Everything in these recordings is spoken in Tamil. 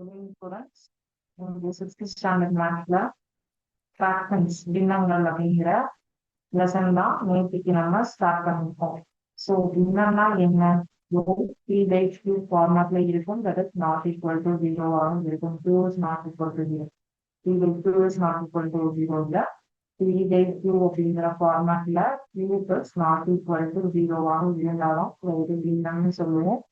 Good students this is the அப்படிங்கிற லெசன் தான் நேற்றுக்கு நம்ம ஸ்டார்ட் பண்ணிருக்கோம் ஸோ பின்னம்னா என்ன த்ரீ பை கியூ ஃபார்மேட்ல இருக்கும் that is not equal to ஜீரோவாகவும் இருக்கும் Q is not three by Q is not equal to three by Q அப்படிங்கிற ஃபார்மேட்ல Q plus not equal to ஜீரோவாகவும் இருந்தாலும் ஒரு பின்னம்னு சொல்லுவோம்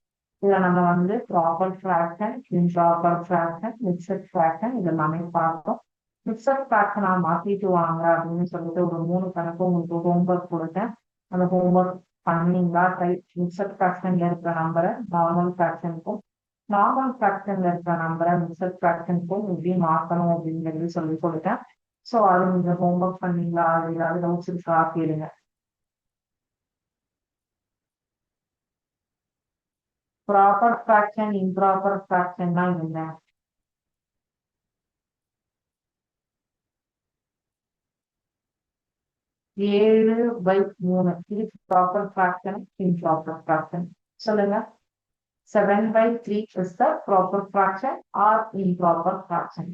இதில் நம்ம வந்து proper fraction improper fraction mixed fraction இது எல்லாமே பார்த்தோம் மிக்சட் ஃப்ராக்ஷனாக மாற்றிட்டு வாங்க அப்படின்னு சொல்லிட்டு ஒரு மூணு கணக்கு உங்களுக்கு ஹோம்ஒர்க் கொடுத்தேன் அந்த ஹோம்ஒர்க் பண்ணீங்களா ட்ரை மிக்சட் ஃப்ராக்ஷனில் இருக்கிற நம்பரை நார்மல் ஃப்ராக்ஷனுக்கும் நார்மல் ஃப்ராக்ஷனில் இருக்கிற நம்பரை மிக்சட் ஃப்ராக்ஷனுக்கும் எப்படி மாற்றணும் அப்படிங்கிறது சொல்லி கொடுத்தேன் ஸோ அது நீங்கள் ஹோம்ஒர்க் பண்ணீங்களா அது ஏதாவது டவுட்ஸ் இருக்கா கேளுங்க proper fraction, improper fraction எல்லாம் என்ன ஏழு பை மூணு இது ப்ராப்பர் ஃப்ராக்ஷன் இம்ப்ராப்பர் ஃப்ராக்ஷன் சொல்லுங்க seven by three is the proper fraction or improper fraction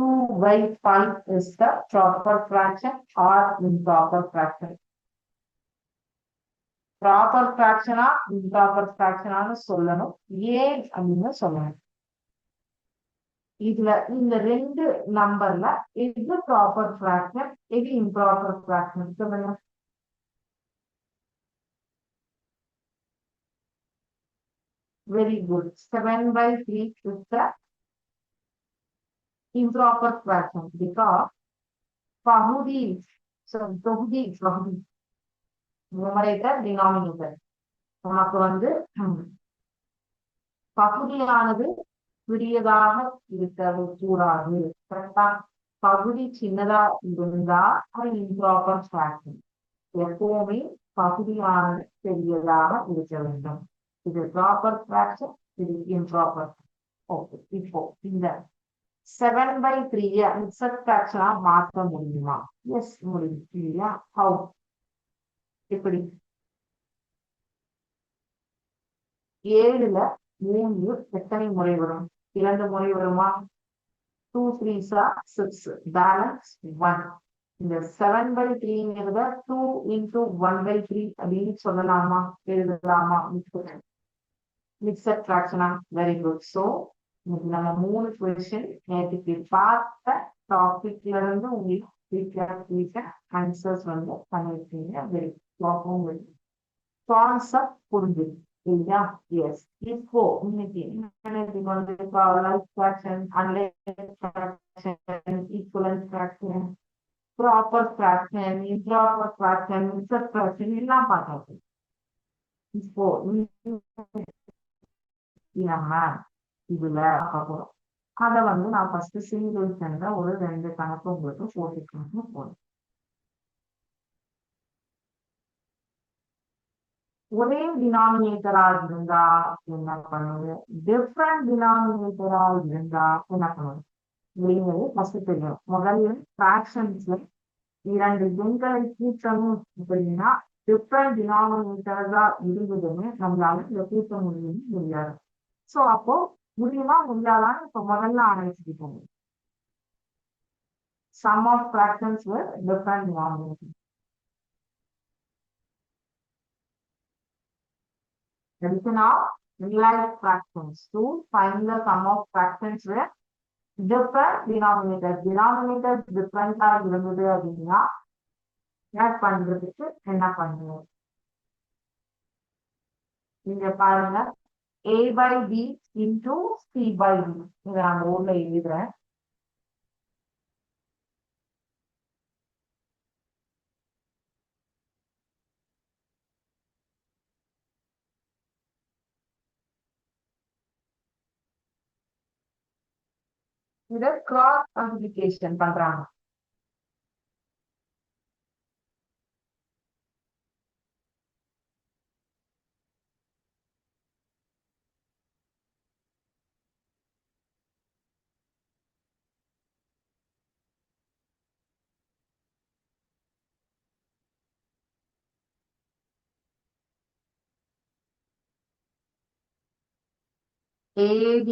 two by five is the proper fraction or improper fraction proper ஃப்ராக்ஷனா improper ஃப்ராக்ஷனான்னு சொல்லணும் ஏன் அப்படின்னு சொல்லணும் இதுல இந்த ரெண்டு நம்பர்ல எது ப்ராப்பர் ஃப்ராக்ஷன் எது இம்ப்ராப்பர் ஃப்ராக்ஷன் சொல்லுங்க very good seven by three is the improper fraction because பகுதி தொகுதி பகுதி நியூமரேட்டர் டினாமினேட்டர் நமக்கு வந்து பகுதியானது சிறியதாக இருக்கிறது கூடாது கரெக்டா பகுதி சின்னதா இருந்தா அது இம்ப்ராப்பர் ஃபேக்டர் எப்பவுமே பகுதியானது பெரியதாக இருக்க வேண்டும் இது ப்ராப்பர் ஃபிராக்சர் இது இம்ப்ராப்பர் ஓகே இப்போ இந்த செவன் பை த்ரீ மிக்சட் ஃபிராக்சரா மாற்ற முடியுமா எஸ் முடியும் இல்லையா ஹவு எப்படி ஏழுல மூணு எத்தனை முறை வரும் இரண்டு முறை வருமா two three six balance one இந்த seven by த்ரீங்கிறத two into one by three அப்படின்னு சொல்லலாமா எழுதலாமா மிக்சட் ஃபிராக்ஷனா வெரி குட் ஸோ நம்ம மூணு கொஸ்டின் நேற்றுக்கு பார்த்த டாபிக்ல இருந்து உங்களுக்கு ஆன்சர்ஸ் வந்து பண்ணிருக்கீங்க வெரி குட் ஃபார்ம் கான்செப்ட் புரிஞ்சு இல்லையா எஸ் இப்போ இன்னைக்கு வந்து proper fraction improper fraction mixed fraction எல்லாம் பார்த்தோம் இப்போ இதுல பார்க்க அத வந்து நான் ஃபர்ஸ்ட் சிங்கிள் சென்ல ஒரு ரெண்டு கணக்கு உங்களுக்கு போட்டுக்கணும்னு போனேன் ஒரே டினாமினேட்டரா இருந்தா என்ன பண்ணுது டிஃப்ரெண்ட் டினாமினேட்டரா இருந்தா என்ன பண்ணுது அப்படிங்கிறது ஃபர்ஸ்ட் தெரியும் முதலில் ஃபிராக்ஷன்ஸ்ல இரண்டு எண்களை கூட்டணும் அப்படின்னா டிஃப்ரெண்ட் டினாமினேட்டரா இருந்ததுமே நம்மளால இதை கூட்ட முடியும் முடியாது ஸோ அப்போ முடியுமா முடியாதான் இப்போ முதல்ல போகணும் sum of fractions different denominator Then now realize fractions to find the sum of fractions with different denominators. Denominators different are இருந்தது அப்படின்னா add பண்றதுக்கு என்ன பண்ணுவோம் இங்க பாருங்க a by b into c by d இதை நம்ம ஊர்ல எழுதுறேன் With a cross complication, பண்றாங்க AB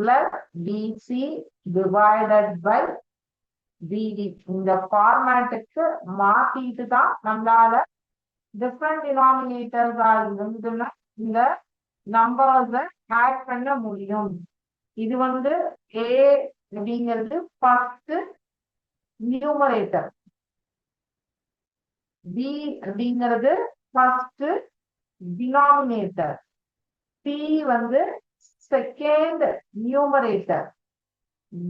plus BC divided by BD இந்த ஃபார்மேட்டுக்கு மாத்திட்டு தான் நம்மளால டிஃப்ரெண்ட் டினாமினேட்டர்ஸா இருந்துன்னா இந்த நம்பர்ஸ ஆட் பண்ண முடியும் இது வந்து ஏ அப்படிங்கிறது ஃபர்ஸ்ட் நியூமரேட்டர் பி அப்படிங்கிறது ஃபர்ஸ்ட் டினாமினேட்டர் சி வந்து செகண்ட் நியூமரேட்டர்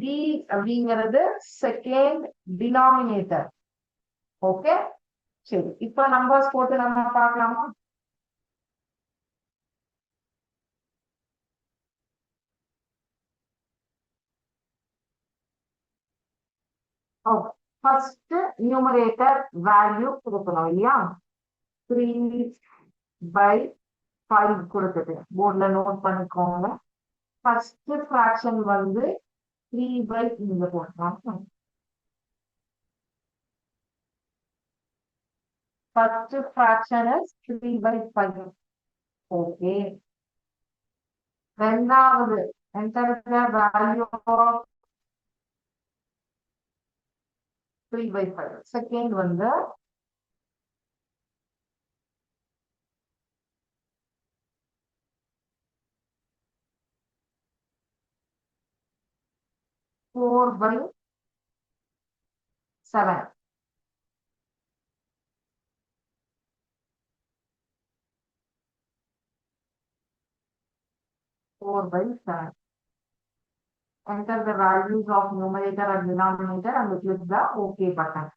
டி அப்படிங்கிறது செகண்ட் டினாமினேட்டர் ஓகே சரி இப்ப நம்பர்ஸ் போட்டு நம்ம பார்க்கலாமா ஃபர்ஸ்ட் நியூமரேட்டர் வேல்யூ கொடுக்கணும் இல்லையா த்ரீ பை ஃபைவ் கொடுக்குது போர்டில் நோட் பண்ணிக்கோங்க ஃபர்ஸ்ட் ஃபிராக்ஷன் வந்து த்ரீ பை இங்க போடலாம் first fraction is three by five okay ரெண்டாவது enter the value of three by five second வந்து 4/7. Enter the values of numerator and denominator and click the OK button.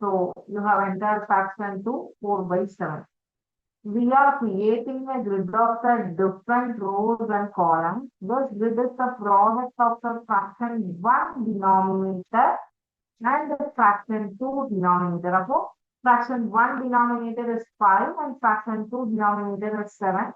So you have entered fraction to 4/7 We are creating a grid of the different rows and columns. This grid is the product of the fraction one denominator and the fraction two denominator. அப்போ fraction one denominator is five and fraction two denominator is seven.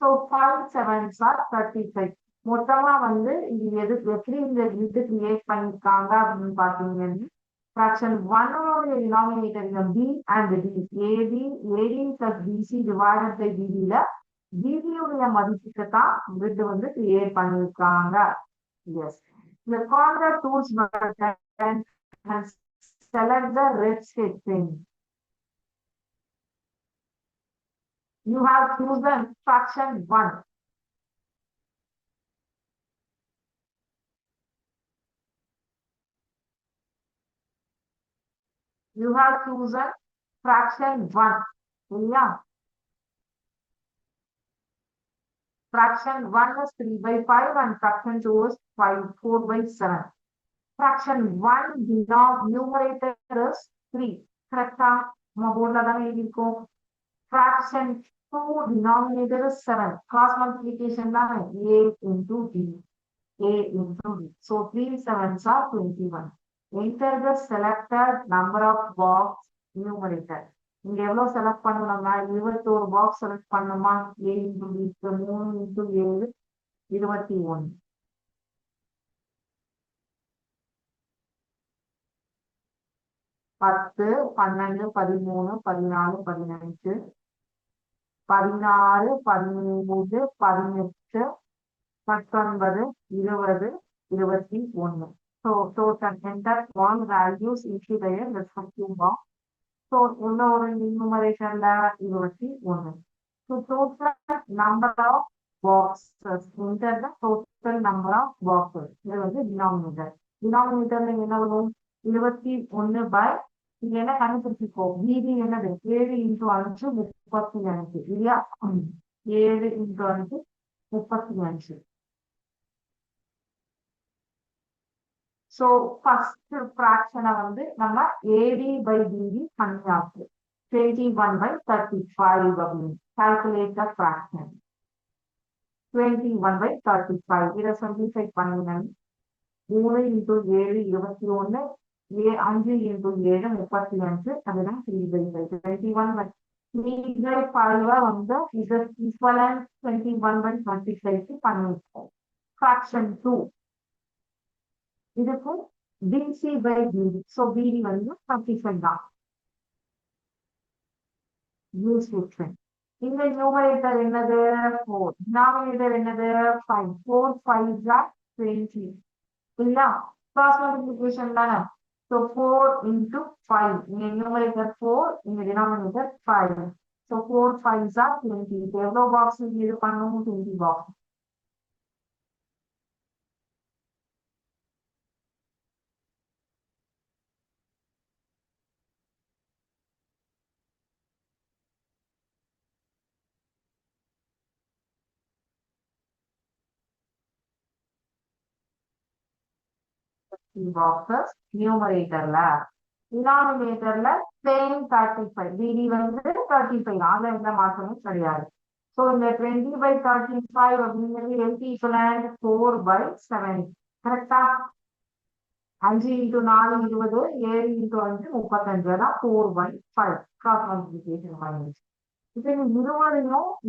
So five sevens are thirty-five. மொத்தமா வந்து இது எது எப்படி இந்த இது கிரியேட் பண்ணிருக்காங்க அப்படின்னு பாத்தீங்கன்னா Fraction 1 over the denominator is of B and D is AB, AD plus BC divided by DD ல DD உடைய மதிப்புக்கு தான் பிரிட் வந்து கிரியேட் பண்ணிருக்காங்க எஸ் இந்த contract tools button and select the red setting. You have choose the fraction 1. you have chosen fraction 1. Yeah. Fraction 1 is 3 by 5 and fraction 2 is 5, 4 by 7. Fraction 1 denominator is 3. Correct? Fraction 2 denominator is 7. Cross multiplication A into B. A into B. So 3 sevens are 21. enter the selected number of box numerator இங்க எவ்வளவு செலக்ட் பண்ணணும்னா இருபத்தி ஒரு பாக்ஸ் செலக்ட் பண்ணணுமா ஏ இன்டூ வீட்டு மூணு இன்டூ ஏழு இருபத்தி ஒன்று பத்து பன்னெண்டு பதிமூணு பதினாலு பதினஞ்சு பதினாறு பதிமூணு பதினெட்டு பத்தொன்பது இருபது இருபத்தி ஒன்று So so are entire one values into the respective box. So one இன்னொரு enumeration இருபத்தி one So total number of boxes enter the total number of boxes there was a denominator. denominatorல என்ன வரும் இருபத்தி ஒன்று பை இது என்ன கண்டுபிடிச்சிக்கோ மீதி என்னது ஏழு இன்ட்டு அஞ்சு முப்பத்தி அஞ்சு இல்லையா ஏழு இன்ட்டு அஞ்சு முப்பத்தி அஞ்சு ஸோ ஃபர்ஸ்ட் ஃபிராக்ஷனை வந்து நம்ம ஏடி பை டிடி பண்ணியாச்சு twenty one by thirty five அப்படின்னு calculator the twenty one by thirty five இதை சிம்பிளிஃபை பண்ணினேன் மூணு இன்டூ ஏழு இருபத்தி ஒன்று ஏ அஞ்சு இன்டூ ஏழு முப்பத்தி அஞ்சு அதுதான் three by twenty one by three by five வந்து இது equivalent twenty one by thirty ஃபைவ்க்கு பண்ணியிருக்கோம் ஃப்ராக்ஷன் டூ ಇದಕ್ಕೆ D C by D so B ಅನ್ನು ಕಂಪ್ಲೀಷನ್ ಲಾ ಯೂಸ್ ಫಂಕ್ಷನ್ இந்த நியூமரேட்டர் என்னது ஃபோர் டினாமினேட்டர் என்னது ஃபைவ் ஃபோர் ஃபைவ் ஜாக் டுவெண்ட்டி இல்லையா கிராஸ் மல்டிபிளிகேஷன் தானே ஸோ ஃபோர் இன்டூ ஃபைவ் இங்க நியூமரேட்டர் ஃபோர் இங்க denominator five so four five jack twenty இப்போ எவ்வளோ பாக்ஸ் இது பண்ணும் டுவெண்ட்டி பாக்ஸ் ஃபிஃப்டி பாக்ஸஸ் நியூமரேட்டர்ல டினாமினேட்டர்ல சேம் தேர்ட்டி ஃபைவ் வந்து தேர்ட்டி ஃபைவ் அதுல எந்த மாற்றமும் கிடையாது ஸோ இந்த டுவெண்ட்டி பை தேர்ட்டி ஃபைவ் அப்படிங்கிறது LT equivalent four by seven கரெக்டா அஞ்சு இன்ட்டு நாலு இருபது ஏழு இன்ட்டு அஞ்சு முப்பத்தஞ்சு அதான் four by five cross multiplication பண்ணிடுச்சு இப்போ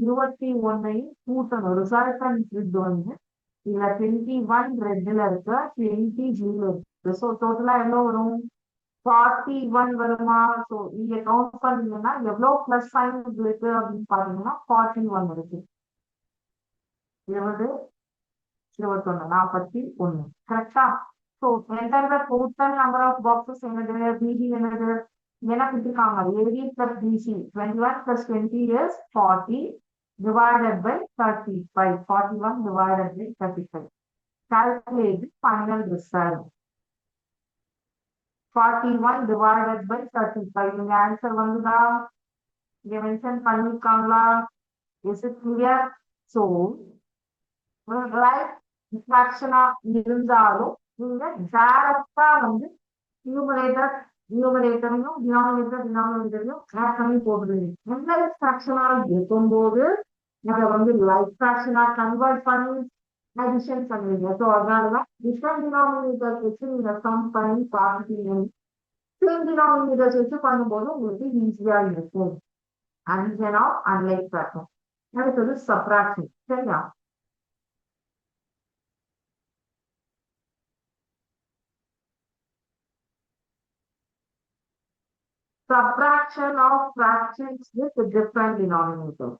இருபத்தி ஒன்னையும் கூட்டணும் இது வந்து இதுல டுவெண்ட்டி ஒன் ரெட்ல இருக்கு டுவெண்ட்டி ஜீரோ இருக்கு ஸோ டோட்டலா எவ்வளவு வரும் ஃபார்ட்டி ஒன் வருமா ஸோ நீங்க கவுண்ட் பண்ணீங்கன்னா எவ்வளவு பிளஸ் சைன் இருக்கு அப்படின்னு பாத்தீங்கன்னா ஃபார்ட்டி ஒன் இருக்கு இருபது இருபத்தொன்னு நாற்பத்தி ஒன்னு கரெக்டா so enter the total number of boxes என்னது பிஜி என்னது என்ன கொடுத்துருக்காங்க AD plus BG twenty one plus twenty years forty divided by 35. 41 divided by 35. Calculate the final result. 41 divided by 35. இங்க answer வந்துதா? இங்க mention பண்ணிருக்காங்களா? Is it clear? So, right fraction இருந்தாலும் நீங்க டைரக்டா வந்து நியூமரேட்டர் நியூமரேட்டரையும் டினாமினேட்டர் டினாமினேட்டரையும் ஆட் பண்ணி போடுறீங்க எந்த ஃபிராக்ஷனா இருக்கும்போது Alhamdulillah, Sasha convert funds, addition fundraiser. So, Agala, different denominators வச்சு நீங்க சம் பண்ணி பார்த்துட்டீங்க சேம் டினாமினேட்டர்ஸ் வச்சு பண்ணும்போது உங்களுக்கு ஈஸியா இருக்கும் அன்சனா அன்லைக் பார்த்தோம் அடுத்தது சப்ராக்ஷன் சரியா subtraction of fractions with different denominators.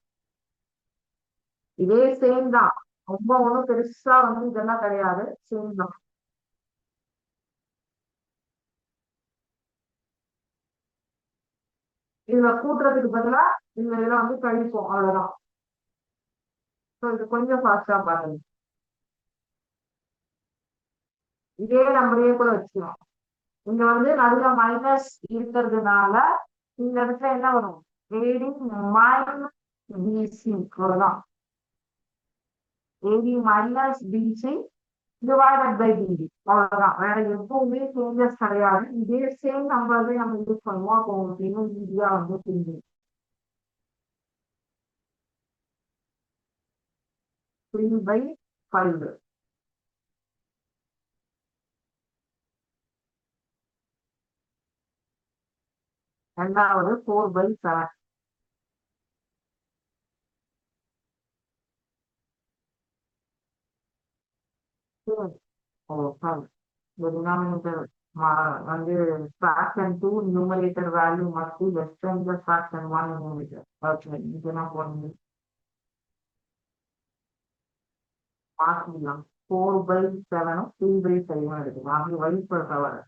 இதே சேம் தான் ரொம்ப ஒண்ணும் பெருசா வந்து இதெல்லாம் கிடையாது சேம் தான் இதுல கூட்டுறதுக்கு பதிலா இந்த இதெல்லாம் வந்து கழிப்போம் அவ்வளவுதான் இது கொஞ்சம் ஃபாஸ்டா பாருங்க இதே நம்மளே கூட வச்சுக்கலாம் இங்க வந்து நடுவில் மைனஸ் இருக்கிறதுனால இந்த இடத்துல என்ன வரும் மைனஸ் பிசி அவ்வளவுதான் AD minus BC divided by DD அவ்வளவுதான் வேற எப்பவுமே சேஞ்சஸ் கிடையாது இதே சேம் நம்பர் நம்ம யூஸ் பண்ணுவோம் அப்போ உங்களுக்கு இன்னும் ஈஸியா வந்து புரியும் த்ரீ பை ஃபைவ் ரெண்டாவது four by seven or power. The denominator on the fraction and two numerator value must be less than the fraction one numerator. Okay, you cannot want me. Mark 4 by 7 3 by 7 வாங்கி வழி power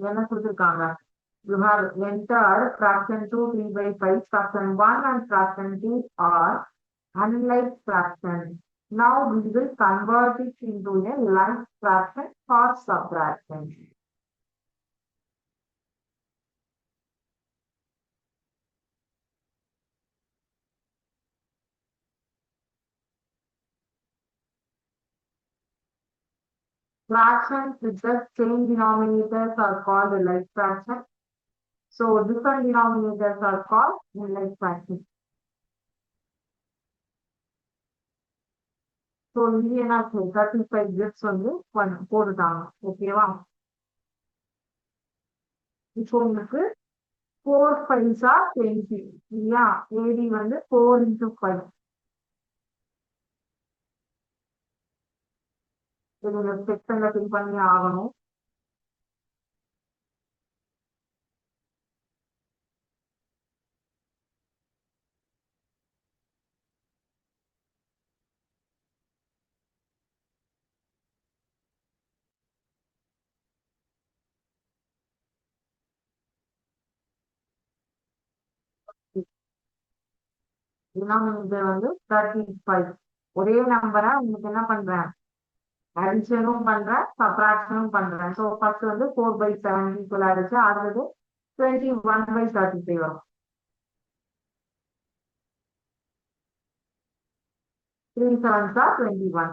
Yana Sutukanga. You have entered fraction 2, 3 by 5, fraction 1 and fraction 2 are unlike fractions. Now we will convert it into a like fraction or subtraction. fractions with the same denominators are called like fractions. So different denominators are called like fractions. So இங்கே என்ன தேர்ட்டி ஃபைவ் கிரிப்ஸ் வந்து போட்டுட்டாங்க ஓகேவா இப்போ உங்களுக்கு ஃபோர் ஃபைவ்ஸா டுவெண்ட்டி இல்லையா ஏடி வந்து ஃபோர் இன்ட்டு ஃபைவ் இது செக்ஷன்ல ஃபில் பண்ணி ஆகணும் டினாமினேட்டர் வந்து தேர்ட்டி ஃபைவ் ஒரே நம்பரா உங்களுக்கு என்ன பண்றேன் அடிஷனும் பண்றேன் சப்ராக்ஷனும் பண்றேன் சோ ஃபர்ஸ்ட் வந்து ஃபோர் பை செவன் ஈக்குவல் ஆயிடுச்சு அடுத்தது twenty one by thirty five வரும் த்ரீ செவன்ஸா டுவெண்ட்டி ஒன்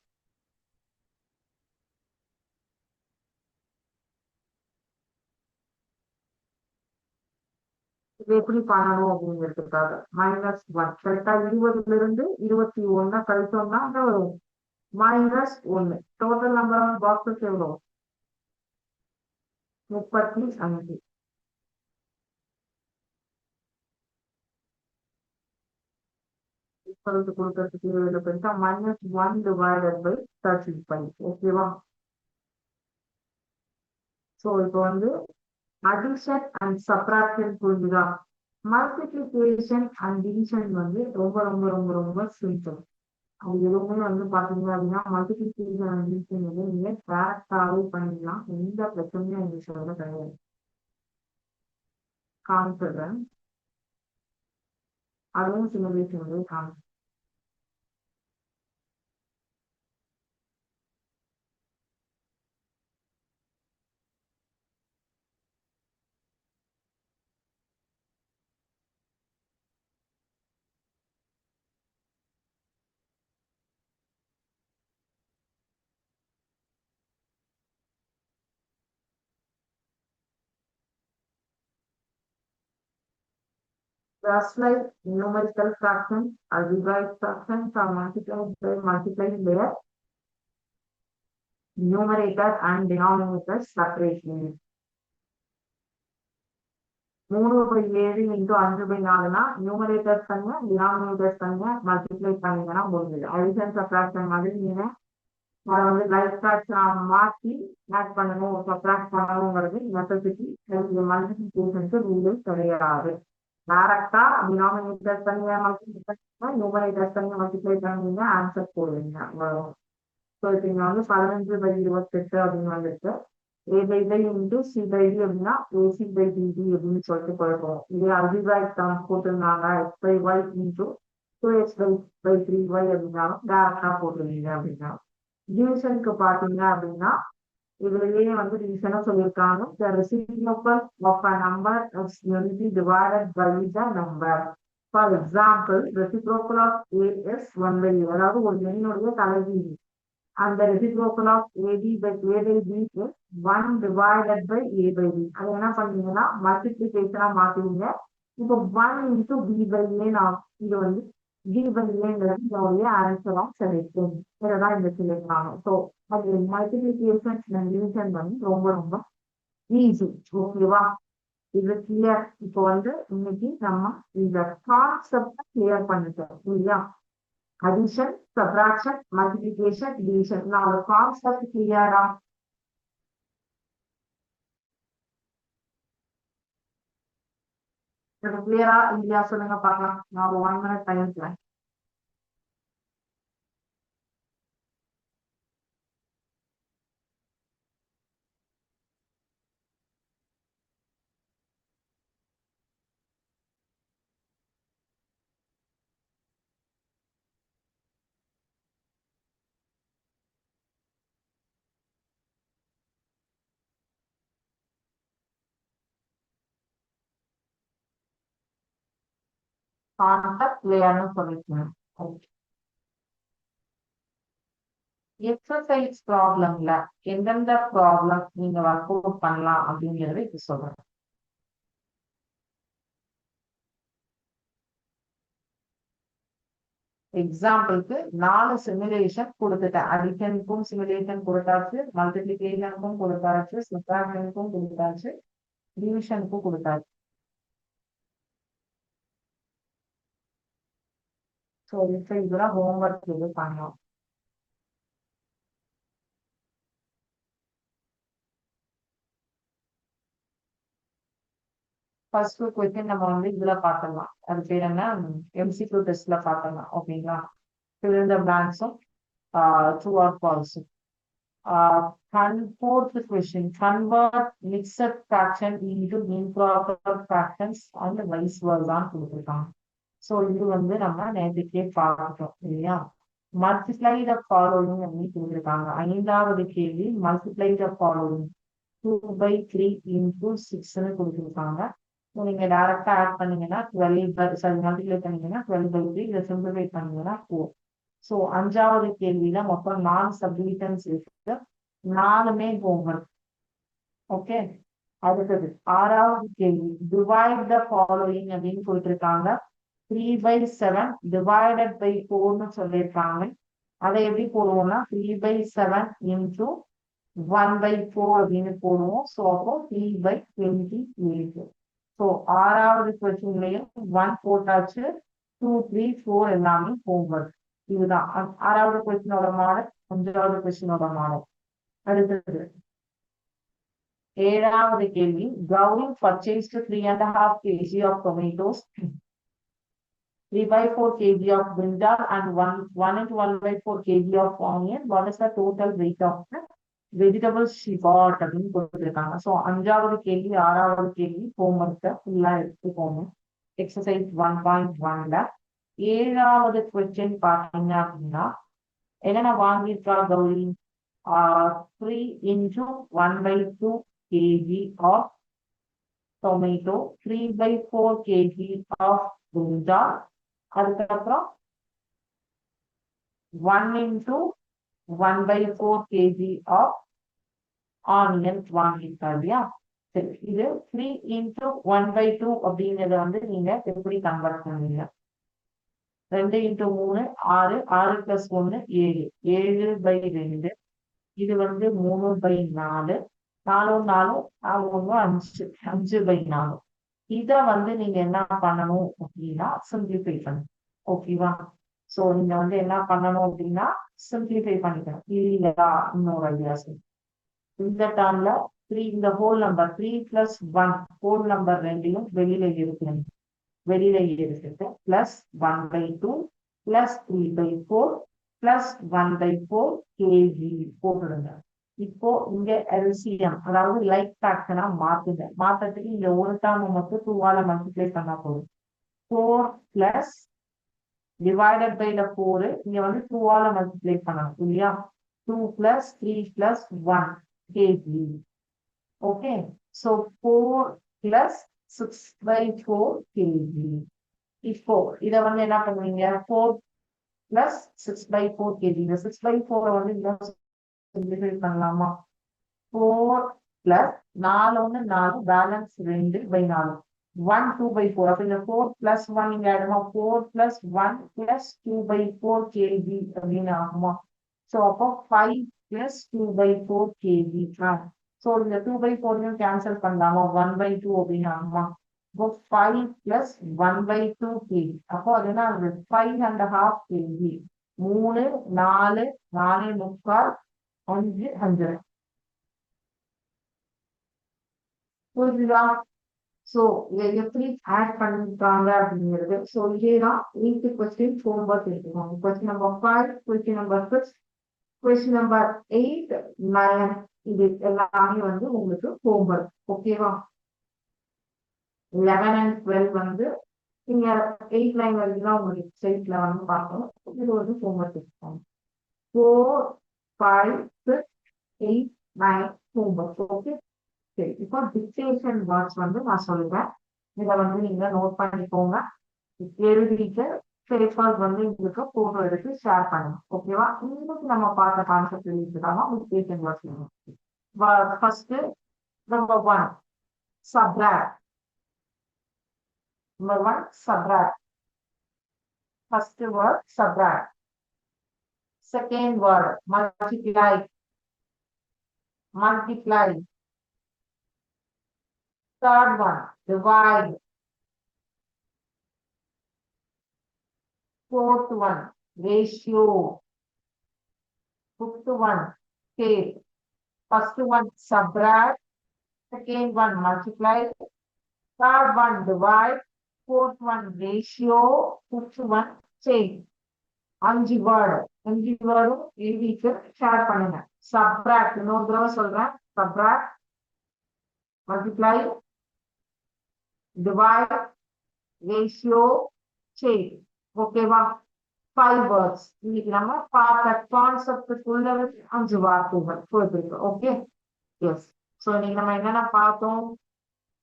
எப்படி பண்ணணும் அப்படிங்கிறதுக்காக மைனஸ் ஒன் கரெக்டா இருபதுல இருந்து இருபத்தி ஒன்னா கழிச்சோம்னா அங்க வரும் மைனஸ் ஒன்னு டோட்டல் நம்பர் ஆஃப் பாக்ஸஸ் எவ்வளவு முப்பத்தி அஞ்சு ஈக்குவலுக்கு கொடுக்கறதுக்கு இருபது பெருசா minus one divided by thirty five ஓகேவா சோ இப்போ வந்து அடிஷன் அண்ட் சப்ராக்ஷன் தான் மல்டிபிளிகேஷன் அண்ட் டிவிஷன் வந்து ரொம்ப ரொம்ப ரொம்ப ரொம்ப சிம்பிள் அது எதுவுமே வந்து பாத்தீங்க அப்படின்னா மல்டிபிளிகேஷன் அண்ட் டிவிஷன் வந்து நீங்க டேரக்டாவே பண்ணிடலாம் எந்த பிரச்சனையும் இங்கிலீஷ் வந்து கிடையாது காமிச்சிடுறேன் அதுவும் சில பேர் வந்து காமிச்சு Just like numerical fractions, algebraic fractions are multiplied by multiplying their numerator and denominator separation. மூணு பை ஏழு இன்டூ அஞ்சு பை நாலுனா நியூமரேட்டர்ஸ் தனியா டினாமினேட்டர்ஸ் தனியா மல்டிப்ளை பண்ணீங்கன்னா முடிஞ்சது அடிஷன் சப்ராக்ஷன் மாதிரி நீங்க அதை வந்து லைஃப் ஃபிராக்ஷனா மாற்றி ஆட் பண்ணணும் சப்ராக்ட் பண்ணணுங்கிறது நெசசிட்டி மல்டிபிளிகேஷனுக்கு ரூல் கிடையாது டேரக்டா டினாமினேட்டர் தனியா மல்டிப்ளை நியூமரேட்டர் தனியா மல்டிப்ளை பண்ணீங்க ஆன்சர் போடுவீங்க வரும் ஸோ இப்போ இங்கே வந்து பதினஞ்சு பை இருபத்தெட்டு அப்படின்னு வந்துட்டு a by by into c by d அப்படின்னா ஏசி பை டிடி அப்படின்னு சொல்லிட்டு போயிருக்கோம் இதே அல்ஜிபிராக் டேர்ம் போட்டிருந்தாங்க x by y into two x by by three y அப்படின்னாலும் டேரக்டா போட்டிருந்தீங்க அப்படின்னா டிவிஷனுக்கு பார்த்தீங்க அப்படின்னா இதுலயே வந்து ரீசனா சொல்லியிருக்காங்க the reciprocal of a number is unity divided by the number for example reciprocal of A is one by அதாவது ஒரு எண்ணுடைய தலைவீதி அந்த reciprocal of AB by A by B is one divided by A by B அதை என்ன பண்ணீங்கன்னா மல்டிப்ளிகேஷனா மாத்துவீங்க இப்போ one into B by A நான் இது வந்து ஜீவன்லேங்கிறது ஜாலியாக ஆன்சரும் இதுதான் இந்த சொல்லியிருக்காங்க ஸோ அது மல்டிபிளிகேஷன் டிவிஷன் ரொம்ப ரொம்ப ஈஸி ஓகேவா இது கிளியர் இப்போ வந்து இன்னைக்கு நம்ம இந்த கான்செப்ட கிளியர் பண்ணிட்டோம் இல்லையா அடிஷன் சப்ராக்ஷன் மல்டிபிளிகேஷன் டிவிஷன் நான் ஒரு கான்செப்ட் கிளியரா எனக்கு கிளியரா இல்லையா சொல்லுங்க பாக்கலாம் நான் ஒரு ஒன் மினிட் டைம் கான்செப்ட் விளையாடணும்னு சொல்லிருக்கேன் எக்ஸசைஸ் ப்ராப்ளம்ல எந்தெந்த ப்ராப்ளம் நீங்க ஒர்க் அவுட் பண்ணலாம் அப்படிங்கறத இது சொல்றேன் எக்ஸாம்பிளுக்கு நாலு சிமுலேஷன் கொடுத்துட்டேன் அடிஷனுக்கும் சிமுலேஷன் கொடுத்தாச்சு மல்டிபிளிகேஷனுக்கும் கொடுத்தாச்சு சப்ராக்ஷனுக்கும் கொடுத்தாச்சு டிவிஷனுக்கும் கொடுத்தாச்சு ஸோ இப்போ இதெல்லாம் ஹோம்ஒர்க் இது பண்ணலாம் ஃபர்ஸ்ட் கொஸ்டின் நம்ம வந்து இதுல பார்த்துடலாம் அது பேர் என்ன எம்சி எம்சிக்யூ டெஸ்ட்ல பார்த்துடலாம் ஓகேங்களா ஃபில் த பிளாங்க்ஸும் true or ஃபால்ஸும் fourth question convert mixed fraction into improper fractions அந்த வைஸ் வேர்ட் தான் கொடுத்துருக்காங்க ஸோ இது வந்து நம்ம நேற்றுக்கே பார்க்கணும் இல்லையா மல்டிப்ளைட் ஆஃப் ஃபாலோவிங் அப்படின்னு சொல்லியிருக்காங்க ஐந்தாவது கேள்வி multiplied of following two by three into சிக்ஸ்னு கொடுத்துருக்காங்க ஸோ நீங்கள் டேரெக்டாக ஆட் பண்ணீங்கன்னா டுவெல் பை சாரி மல்டிப்ளை பண்ணீங்கன்னா டுவெல் பை த்ரீ இதை சிம்பிளிஃபை பண்ணீங்கன்னா ஃபோர் ஸோ அஞ்சாவது கேள்வியில மொத்தம் நாலு சப்டிவிஷன்ஸ் இருக்கு நாலுமே ஹோம்ஒர்க் ஓகே அடுத்தது ஆறாவது கேள்வி டிவைட் த ஃபாலோயிங் அப்படின்னு கொடுத்துருக்காங்க three by seven divided by ஃபோர்னு சொல்லியிருக்காங்க அதை எப்படி போடுவோம்னா three by seven into one by four அப்படின்னு போடுவோம் ஸோ அப்போ three by twenty eight so ஆறாவது கொஸ்டின்லையும் ஒன் போட்டாச்சு டூ த்ரீ ஃபோர் எல்லாமே ஹோம்ஒர்க் இதுதான் ஆறாவது கொஸ்டினோட மாடல் அஞ்சாவது கொஸ்டினோட மாடல் அடுத்தது ஏழாவது கேள்வி purchase purchased three and half kg of tomatoes 3 by 4 kg of brinjal and 1, 1 into 1 by 4 kg of onion. What is the total weight of the vegetables she bought அப்படின்னு கொடுத்துருக்காங்க ஸோ அஞ்சாவது கேள்வி ஆறாவது கேள்வி ஹோம்ஒர்க்கை ஃபுல்லாக எடுத்துக்கோங்க எக்ஸசைஸ் ஒன் பாயிண்ட் ஒன்ல ஏழாவது கொஸ்டின் பார்த்தீங்க அப்படின்னா என்னென்ன வாங்கியிருக்கா Gowri three into one by two kg of tomato three by four kg of brinjal அதுக்கப்புறம் one into one by four kg of onions வாங்கிருக்கா இல்லையா சரி இது three into one by two அப்படிங்கறத வந்து நீங்க எப்படி கன்வெர்ட் பண்ணுவீங்க ரெண்டு இன்டு மூணு ஆறு ஆறு பிளஸ் ஒன்று ஏழு ஏழு பை ரெண்டு இது வந்து மூணு பை நாலு நாலும் நாலும் நாலு ஒன்று அஞ்சு அஞ்சு பை நாலும் இதை வந்து நீங்க என்ன பண்ணணும் அப்படின்னா சிம்பிளிஃபை பண்ணு ஓகேவா சோ நீங்க வந்து என்ன பண்ணணும் அப்படின்னா சிம்பிளிஃபை பண்ணிக்கணும் இல்லையா இன்னொரு ஐடியா சொல்லு இந்த டேர்ம்ல த்ரீ இந்த whole number three plus one whole number ரெண்டையும் வெளியில இருக்கு வெளியில இருக்கு plus one by two plus three by four plus one by four kg போட்டுடுங்க இப்போ இங்க எல்சிஎம் அதாவது லைக் ஃபேக்டரா மாத்துங்க மாத்தத்துக்கு இங்க ஒரு டேர்ம் மட்டும் டூவால மல்டிப்ளை பண்ணா போதும் four plus divided by the four இங்க வந்து டூவால மல்டிப்ளை பண்ணணும் இல்லையா two plus three plus one kg okay so four plus six by four kg இப்போ இதை வந்து என்ன பண்ணுவீங்க four plus six by four kg இந்த சிக்ஸ் பை ஃபோரை வந்து சிம்பிளிஃபை பண்ணலாமா ஃபோர் பிளஸ் நாலு ஒன்று நாலு பேலன்ஸ் ரெண்டு பை நாலு ஒன் டூ பை ஃபோர் அப்போ இந்த ஃபோர் பிளஸ் ஒன் இங்கே ஆயிடுமா four plus one plus two by four kg அப்படின்னு ஆகுமா ஸோ அப்போ five plus two by four kg so இந்த டூ பை ஃபோர்லையும் கேன்சல் பண்ணலாமா ஒன் பை டூ அப்படின்னு ஆகுமா இப்போ five plus one by two kg அப்போ அது என்ன ஃபைவ் அண்ட் ஹாஃப் கேஜி மூணு நாலு நாலு முக்கால் அஞ்சு அஞ்சரை புரிஞ்சுதா ஸோ எப்படி ஆட் பண்ணிருக்காங்க அப்படிங்கிறது ஸோ இதேதான் எயித்து கொஸ்டின் ஹோம்ஒர்க் எடுத்துக்கோங்க question number five question number six question number eight nine இது எல்லாமே வந்து உங்களுக்கு ஹோம் ஹோம்ஒர்க் ஓகேவா லெவன் அண்ட் டுவெல் வந்து நீங்க எயிட் நைன் வரைக்கும் தான் உங்களுக்கு சைட்ல வந்து பார்க்கணும் இது வந்து ஹோம் ஹோம்ஒர்க் எடுத்துக்கோங்க four five, six, eight, nine homework okay சரி இப்போ டிக்டேஷன் வேர்ட்ஸ் வந்து நான் சொல்றேன் இதை வந்து நீங்க நோட் பண்ணிக்கோங்க எழுதிட்டு பேப்பர் வந்து உங்களுக்கு போட்டோ எடுத்து ஷேர் பண்ணுங்க ஓகேவா இன்னைக்கு நம்ம பார்த்த concept எழுதிட்டாங்க dictation words first number one subtract number one subtract first word subtract Second word, multiply. Multiply. Third one, divide. Fourth one, ratio. Fifth one, take. First one, subtract. Second one, multiply. Third one, divide. Fourth one, ratio. Fifth one, change. Anji word. எங்கேயும் எழுதிக்கு ஷேர் பண்ணுங்க சப்ராக்ட் இன்னொரு தடவை சொல்றேன் subtract multiply divide ratio change ஓகேவா ஃபைவ் வேர்ட்ஸ் இன்னைக்கு நம்ம பார்த்த கான்செப்டுக்குள்ள அஞ்சு வார்த்தைகள் கொடுத்துருக்கு ஓகே எஸ் ஸோ இன்னைக்கு நம்ம என்னென்ன பார்த்தோம்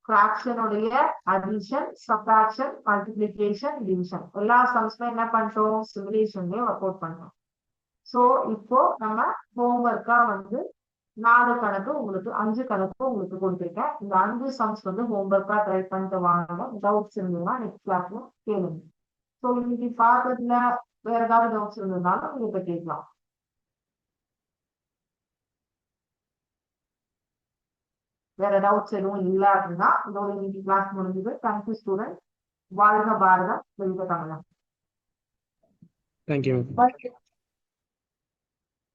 ஃப்ராக்ஷனுடைய அடிஷன் சப்ராக்ஷன் மல்டிபிளிகேஷன் டிவிஷன் எல்லா சம்ஸ்மே என்ன பண்றோம் சிவிலேஷன்லயும் ஒர்க் அவுட் பண்றோம் ஸோ இப்போ நம்ம ஹோம்ஒர்க்கா வந்து நாலு கணக்கு உங்களுக்கு அஞ்சு கணக்கு உங்களுக்கு கொடுத்துருக்கேன் இந்த அஞ்சு சம்ஸ் வந்து ஹோம்ஒர்க்கா ட்ரை பண்ணிட்டு வாங்க டவுட்ஸ் இருந்ததுன்னா நெக்ஸ்ட் கிளாஸ்ல கேளுங்க ஸோ இன்னைக்கு பார்த்ததுல வேற ஏதாவது டவுட்ஸ் இருந்ததுனாலும் உங்களுக்கு கேட்கலாம் வேற டவுட்ஸ் எதுவும் இல்ல அப்படின்னா இதோட இன்னைக்கு கிளாஸ் முடிஞ்சது தேங்க்யூ ஸ்டூடெண்ட் வாழ்க பாரதம் வெளியிட தமிழா தேங்க்யூ